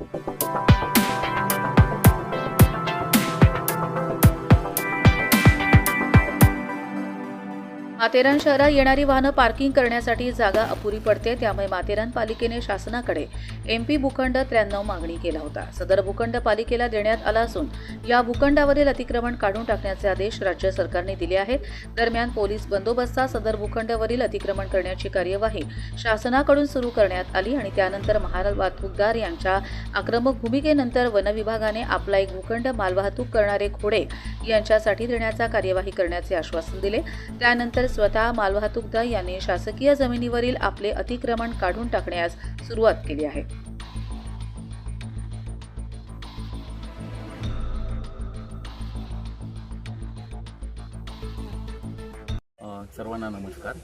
Thank you. Matheran शहरात येणारी वाहनं पार्किंग करण्यासाठी जागा अपुरी पडते. त्यामुळे माथेरान पालिकेने शासनाकडे एम पी भूखंड त्र्याण्णव मागणी केला होता. सदर भूखंड पालिकेला देण्यात आला असून या भूखंडावरील अतिक्रमण काढून टाकण्याचे आदेश राज्य सरकारने दिले आहेत. दरम्यान पोलीस बंदोबस्तात सदर भूखंडावरील अतिक्रमण करण्याची कार्यवाही शासनाकडून सुरू करण्यात आली आणि त्यानंतर महाल वाहतूकदार यांच्या आक्रमक भूमिकेनंतर वनविभागाने आपला एक भूखंड मालवाहतूक करणारे घोडे यांच्यासाठी देण्याचा कार्यवाही करण्याचे आश्वासन दिले. त्यानंतर स्वतः मालवाहतूकदार यांनी शासकीय जमिनीवरील आपले अतिक्रमण काढून टाकण्यास सुरुवात केली आहे. सर्वांना नमस्कार.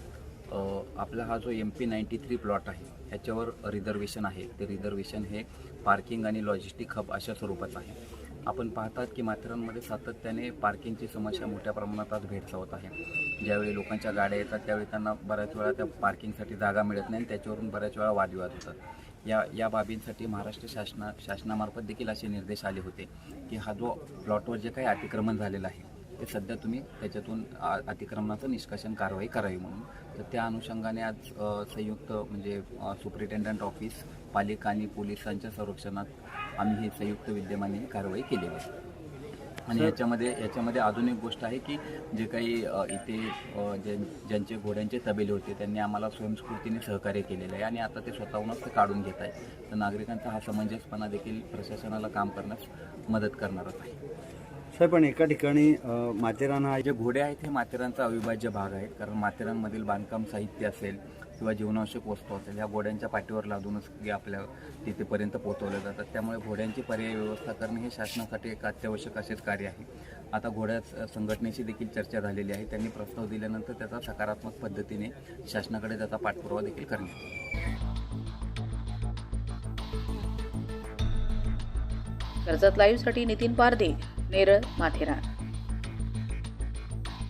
आपला हा जो M P ninety three plot आहे ह्याच्यावर रिझर्वेशन आहे. ते रिझर्वेशन हे पार्किंग आणि लॉजिस्टिक हब अशा स्वरूपात आहे. आपण पाहतात की माथेरानमध्ये सातत्याने पार्किंगची समस्या मोठ्या प्रमाणात आज भेडसावत आहे. ज्यावेळी लोकांच्या गाड्या येतात त्यावेळी त्यांना बऱ्याच वेळा त्या पार्किंगसाठी जागा मिळत नाही आणि त्याच्यावरून बऱ्याच वेळा वादविवाद होतात. या या बाबींसाठी महाराष्ट्र शासना शासनामार्फत देखील असे निर्देश आले होते की हा जो प्लॉटवर जे काही अतिक्रमण झालेलं आहे ते सध्या तुम्ही त्याच्यातून आ- अतिक्रमणाचं निष्कासन कारवाई करावी म्हणून. तर त्या अनुषंगाने आज संयुक्त म्हणजे सुप्रिटेंडंट ऑफिस पालिका आणि पोलिसांच्या संरक्षणात आम्ही ही संयुक्त विद्यमाने कारवाई केलेली आहे. आणि याच्यामध्ये याच्यामध्ये अजून एक गोष्ट आहे की जे काही इथे जे ज्यांचे घोड्यांचे तबेले होते त्यांनी आम्हाला स्वयंस्फूर्तीने सहकार्य केलेलं आहे आणि आता ते स्वतःहूनच ते काढून घेत आहे तर नागरिकांचा हा समंजसपणा देखील प्रशासनाला काम करण्यास मदत करणारच आहे. साहेब पण एका ठिकाणी माथेरान हा जे घोडे आहेत हे माथेरानचा अविभाज्य भाग आहे. कारण माथेरानमधील बांधकाम साहित्य असेल किंवा जीवनावश्यक वस्तू असेल ह्या घोड्यांच्या पाठीवर लादूनच हे आपल्या तिथेपर्यंत पोहोचवल्या जातात त्यामुळे घोड्यांची पर्यायी व्यवस्था करणे हे शासनासाठी एक अत्यावश्यक असेच कार्य आहे. आता घोड्या संघटनेशी देखील चर्चा झालेली आहे. त्यांनी प्रस्ताव दिल्यानंतर त्याचा सकारात्मक पद्धतीने शासनाकडे त्याचा पाठपुरावा देखील करण्यात कर्जत लाईव्हसाठी नितीन पारदे नेरळ माथेरान.